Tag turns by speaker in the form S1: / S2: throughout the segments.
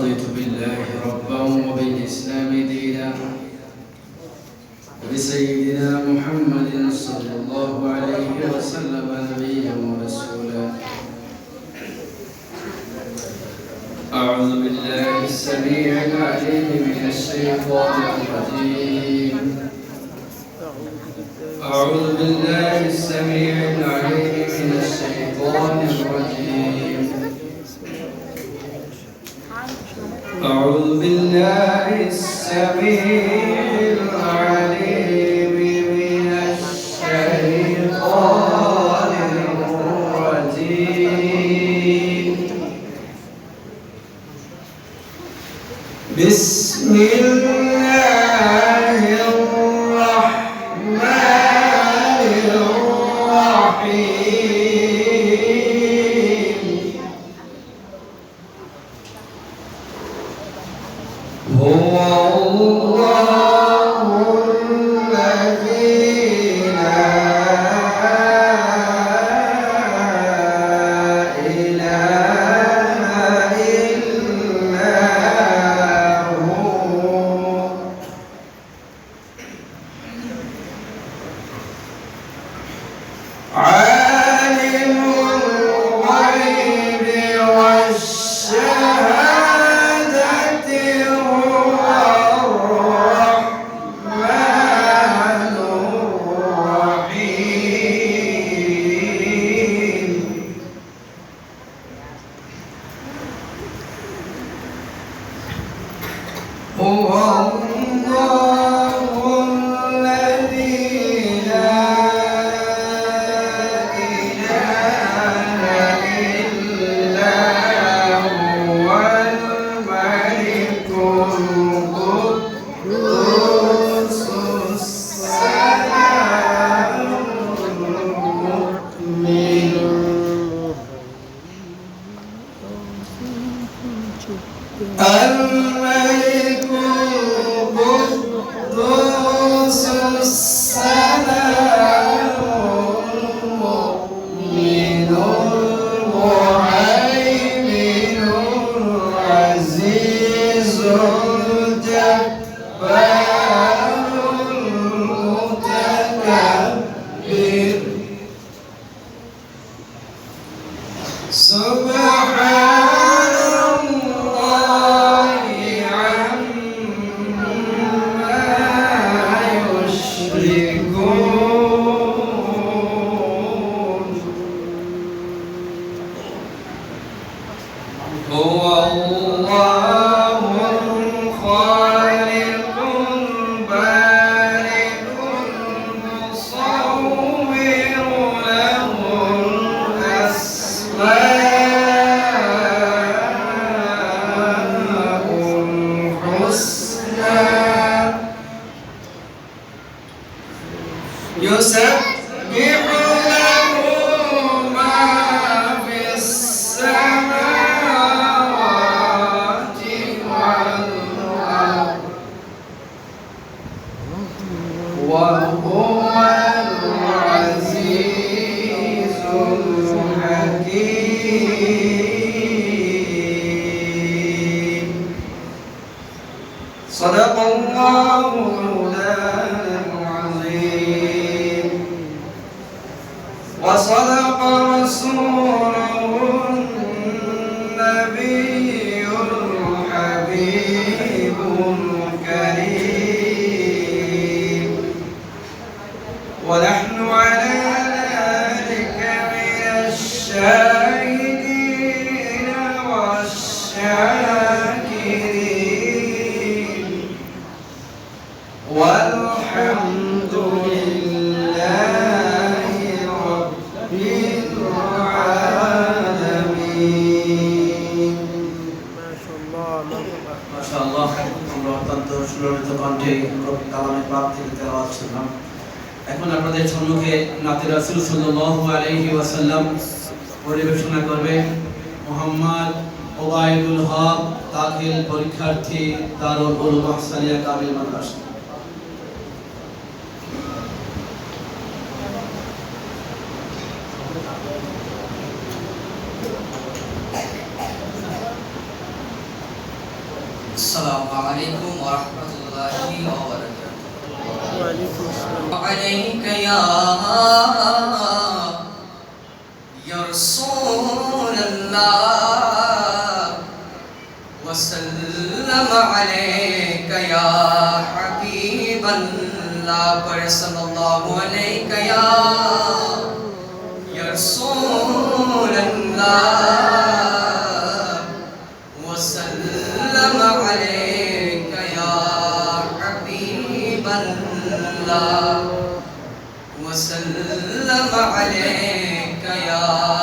S1: رضيت بالله ربا وبالإسلام دينا وبسيدنا محمد صلى الله عليه وسلم نبيا ورسولا. أعوذ بالله السميع العليم من الشيطان الرجيم. أعوذ بالله السميع العليم من الشيطان الرجيم. أعوذ بالله السميع Ah. الملك القدوس السلام المؤمن العزيز الجبار É. الشاهدين والشاكرين والحمد لله رب العالمين
S2: মাশাআল্লাহ আমরা অত্যন্ত সুললিত কণ্ঠে কালামে পাক থেকে তেলাওয়াত শুনলাম এখন আপনাদের সম্মুখে নাতে রাসূল সাল্লাল্লাহু আলাইহি ওয়াসাল্লাম পরিবেশনা করবে মোহাম্মদ ওবায়দুল হক দাখিল পরীক্ষার্থী দারুল উলুম আহসানিয়া কামিল মাদ্রাসা
S3: السلام عليكم ورحمة الله وبركاته
S4: وعليكم السلام
S3: عليك يا رسول الله. وسلم عليك يا حبيب الله. صلى الله عليك يا يا رسول الله. وسلم عليك يا حبيب الله. وسلم عليك يا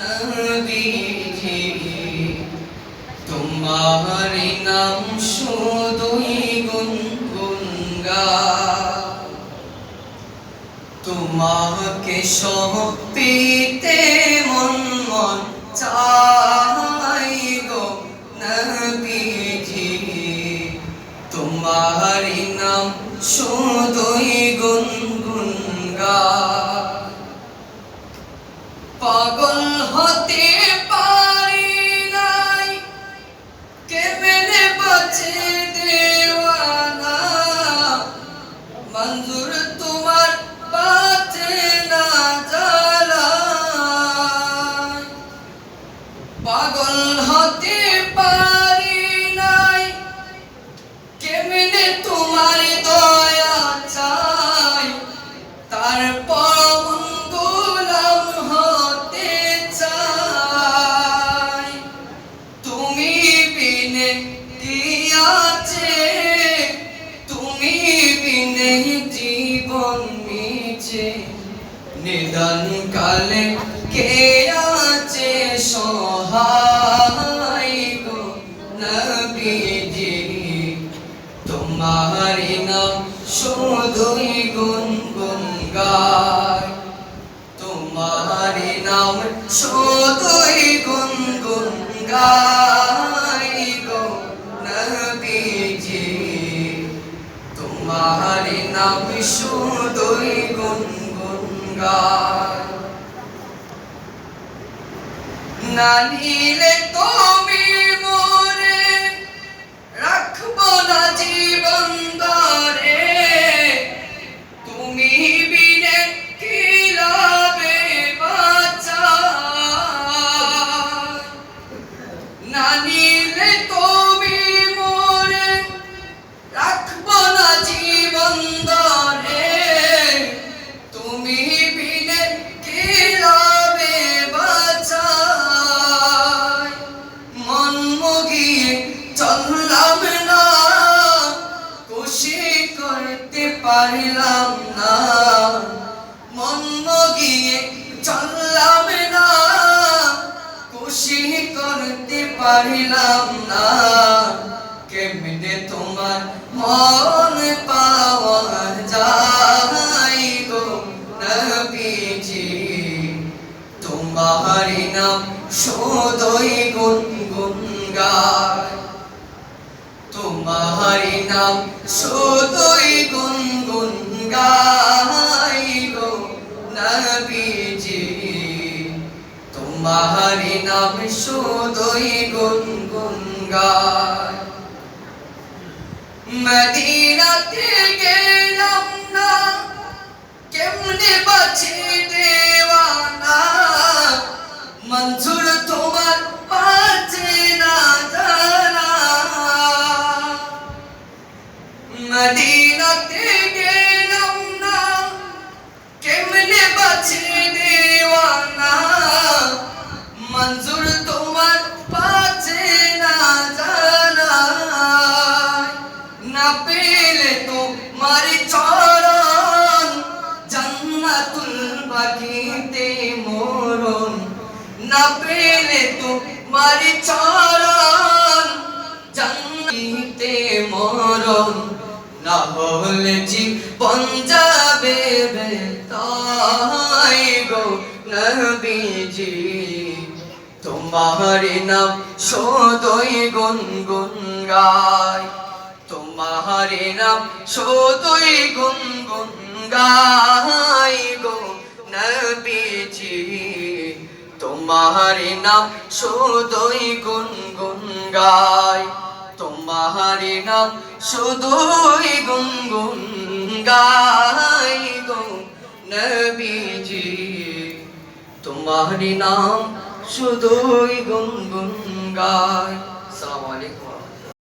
S3: নবীজি তোমার নাম শুধুই গুনগুন গা তোমাকে সপিতে মন মন চাই গো নবীজি। তোমার নাম শুধুই নাম শুধুই গুনগুন গাই গো নবীজি। তোমার নাম শুধুই গুনগুন গায় না নিলে তুমি মোরে রাখব না জীবন ধরে চললাম না। খুশি করতে পারলাম না। মন মগিয়ে চললাম না। খুশি করতে পারলাম না। কেমনে তোমার মন পাওয়া যায় গো নবীজি? তোমার নাম সদয় নাম সদয় গুনগুন গায় গো নবীজি। তোমার নাম সদয় গুনগুন গায় মদিনাতে গেলাম না, কেমনে বাঁচে দেওয়ানা? মঞ্জুর তোমার পেলে তোমার চরণ, জান্নাতুল বাকিতে মরণ। না পেলে তোমার চরণ জান্নাতে মরণ। না হলে জীবন যাবে বেতাই গো নবীজি। তোমার নাম সদয় গুনগুন গায়। মাহারিনাম নাম শুধুই গুনগুন গাই গো নবীজি। তোমাহারিনাম নাম শুধুই গুনগুন গাই। তোমারি নাম শুধুই গুনগুন গাই গো নবীজি। তোমারি নাম গুম গুনগুন গাই। আসসালামু আলাইকুম।